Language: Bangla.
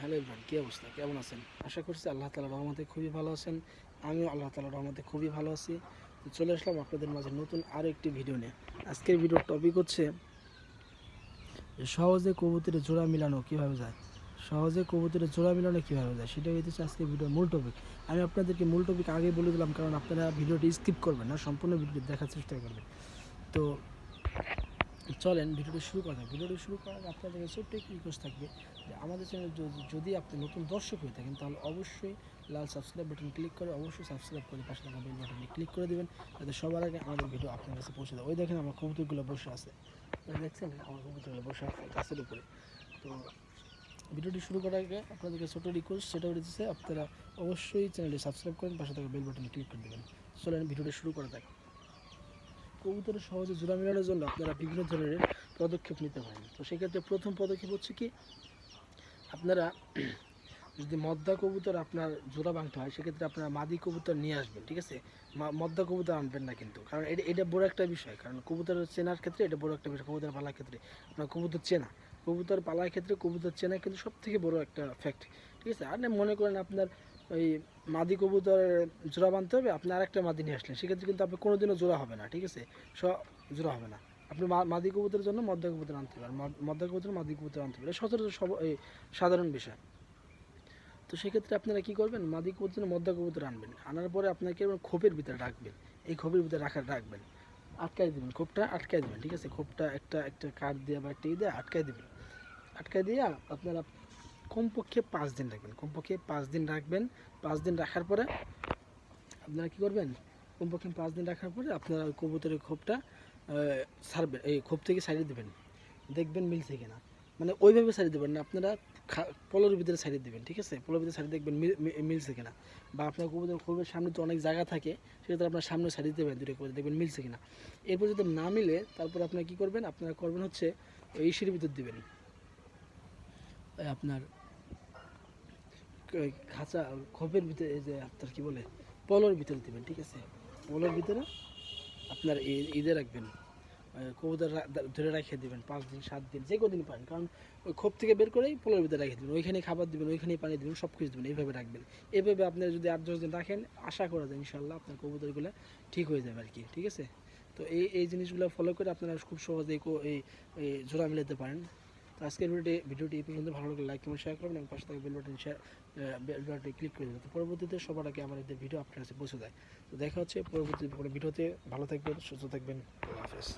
হ্যালো ইমরান কী অবস্থা? কেমন আছেন? আশা করছি আল্লাহ তালা রহমতে খুবই ভালো আছেন। আমিও আল্লাহ তালা রহমতে খুবই ভালো আছি। চলে আসলাম আপনাদের মাঝে নতুন আরও একটি ভিডিও নিয়ে। আজকের ভিডিওর টপিক হচ্ছে সহজে কবুতরের জোড়া মিলানো কীভাবে যায়? সহজে কবুতরের জোড়া মিলানো কীভাবে যায়? সেটা হচ্ছে আজকের ভিডিওর মূল টপিক আমি আপনাদেরকে মূল টপিক আগে বলে দিলাম, কারণ আপনারা ভিডিওটি স্কিপ করবেন না, সম্পূর্ণ ভিডিওটি দেখার চেষ্টা করবেন। তো চলেন, ভিডিওটি শুরু করা যাক। ভিডিওটি শুরু করার আগে আপনাদের কাছে ছোট্ট একটি রিকোয়েস্ট থাকবে যে আমাদের চ্যানেল যদি আপনি নতুন দর্শক হয়ে থাকেন, তাহলে অবশ্যই লাল সাবস্ক্রাইব বাটন ক্লিক করে, অবশ্যই সাবস্ক্রাইব করে পাশে থাকা বেল বাটনে ক্লিক করে দেবেন, যাতে সবার আগে আমাদের ভিডিও আপনার কাছে পৌঁছে দেয়। ওই দেখেন আমার কবুতরগুলো বসে আছে। দেখছেন? আমার কবুতরগুলো বসে আছে গাছের উপরে। তো ভিডিওটি শুরু করার আগে আপনাদেরকে ছোটো রিকোয়েস্ট সেটা হচ্ছে আপনারা অবশ্যই চ্যানেলটি সাবস্ক্রাইব করেন পাশে থাকা বেল বাটনে ক্লিক করে দেবেন। চলেন, ভিডিওটি শুরু করা যাক। কবুতরের সহজে জোড়া মেলানোর জন্য আপনারা বিভিন্ন ধরনের পদক্ষেপ নিতে পারেন। তো সেক্ষেত্রে প্রথম পদক্ষেপ হচ্ছে কি, আপনারা যদি মদ্দা কবুতর আপনার জোড়া ভাঙতে হয়, সেক্ষেত্রে আপনারা মাদি কবুতর নিয়ে আসবেন, ঠিক আছে? মদ্দা কবুতর আনবেন না কিন্তু। কারণ এটা এটা বড় একটা বিষয়। কারণ কবুতর চেনার ক্ষেত্রে এটা বড় একটা বিষয়, কবুতর পালার ক্ষেত্রে। আপনার কবুতর চেনা। কবুতর পালার ক্ষেত্রে কবুতর চেনা কিন্তু সব থেকে বড় একটা ফ্যাক্ট ঠিক আছে? আর না, মনে করেন আপনার ওই মাদি কবুতর জোড়া বাঁধতে হবে, আপনি আরেকটা মাদি নিয়ে আসলেন। সেক্ষেত্রে কিন্তু আপনি কোনোদিনও জোড়া হবে না, ঠিক আছে? সব জোড়া হবে না। আপনি মাদি কবুতরের জন্য মদ্দা কবুতর আনতে পারেন মদ- মদ্দা কবুতর, মাদি কবুতর আনতে পারেন সচরাচর সব, এই সাধারণ বিষয়। তো সেক্ষেত্রে আপনারা কি করবেন? মাদি কবুতর, মদ্দা কবুতর আনবেন। আনার পরে আপনাকে খোপের ভিতরে রাখবেন। এই খোপের ভিতরে রাখা রাখবেন। আটকাই দেবেন, খোপটা আটকাই দেবেন, ঠিক আছে? খোপটা একটা একটা কাঠ দিয়ে বা একটা দিয়ে আটকাই দেবেন। আটকাই দিয়ে আপনারা কমপক্ষে পাঁচ দিন রাখবেন, কমপক্ষে পাঁচ দিন রাখবেন, পাঁচ দিন রাখার পরে আপনারা কি করবেন? কমপক্ষে পাঁচ দিন রাখার পরে আপনারা ওই কবুতরের খোপটা ছাড়বেন এই খোপ থেকে সাইডে দেবেন। দেখবেন মিলছে কিনা। মানে ওইভাবে সাইডে দেবেন না, আপনারা পলোর ভিতরে সাইডে দেবেন, ঠিক আছে? পলোর ভিতরে সাইডে দেখবেন মিলছে কিনা। বা আপনার কবুতর খোপের সামনে তো অনেক জায়গা থাকে সেক্ষেত্রে আপনার সামনে সাইডে দেবেন দুটো কবুতর দেখবেন মিলছে কিনা। এরপর যদি না মিলে, তারপর আপনারা কী করবেন? আপনারা করবেন হচ্ছে ইসির ভিতর দিবেন। আপনার খাঁচা, খোপের ভিতরে এই যে আপনার কি বলে, পলোর ভিতরে দিবেন, ঠিক আছে? পলোর ভিতরে আপনার ঈদে রাখবেন। কবুতর ধরে রেখে দিবেন, পাঁচ দিন, সাত দিন, যে কদিন পারেন। কারণ ওই খোপ থেকে বের করেই পোলোর ভিতরে রেখে দেবেন। ওইখানে খাবার দিবেন, ওইখানেই পানি দিবেন সব কিছু দেবেন, এইভাবে রাখবেন। এইভাবে আপনারা যদি আট, দশ দিন রাখেন, আশা করা যায় ইনশাল্লাহ আপনার কবুতরগুলো ঠিক হয়ে যাবে আর কি, ঠিক আছে? তো এই এই জিনিসগুলো ফলো করে আপনারা খুব সহজেই এই জোড়া মিলাতে পারেন। তো আজকের ভিডিওটি ভিডিওটি এই পর্যন্ত। ভালো লাগলে লাইক কমেন্ট শেয়ার করবেন এবং পাশে থাকা বেল বাটন শেয়ার বেল বাটনে ক্লিক করে দেবেন। তো পরবর্তীতে সবার আগে আমার এদের ভিডিও আপনার কাছে পৌঁছে দেয়। তো দেখা হচ্ছে পরবর্তী কোনো ভিডিওতে ভালো থাকবেন, সুস্থ থাকবেন। আল্লাহ হাফেজ।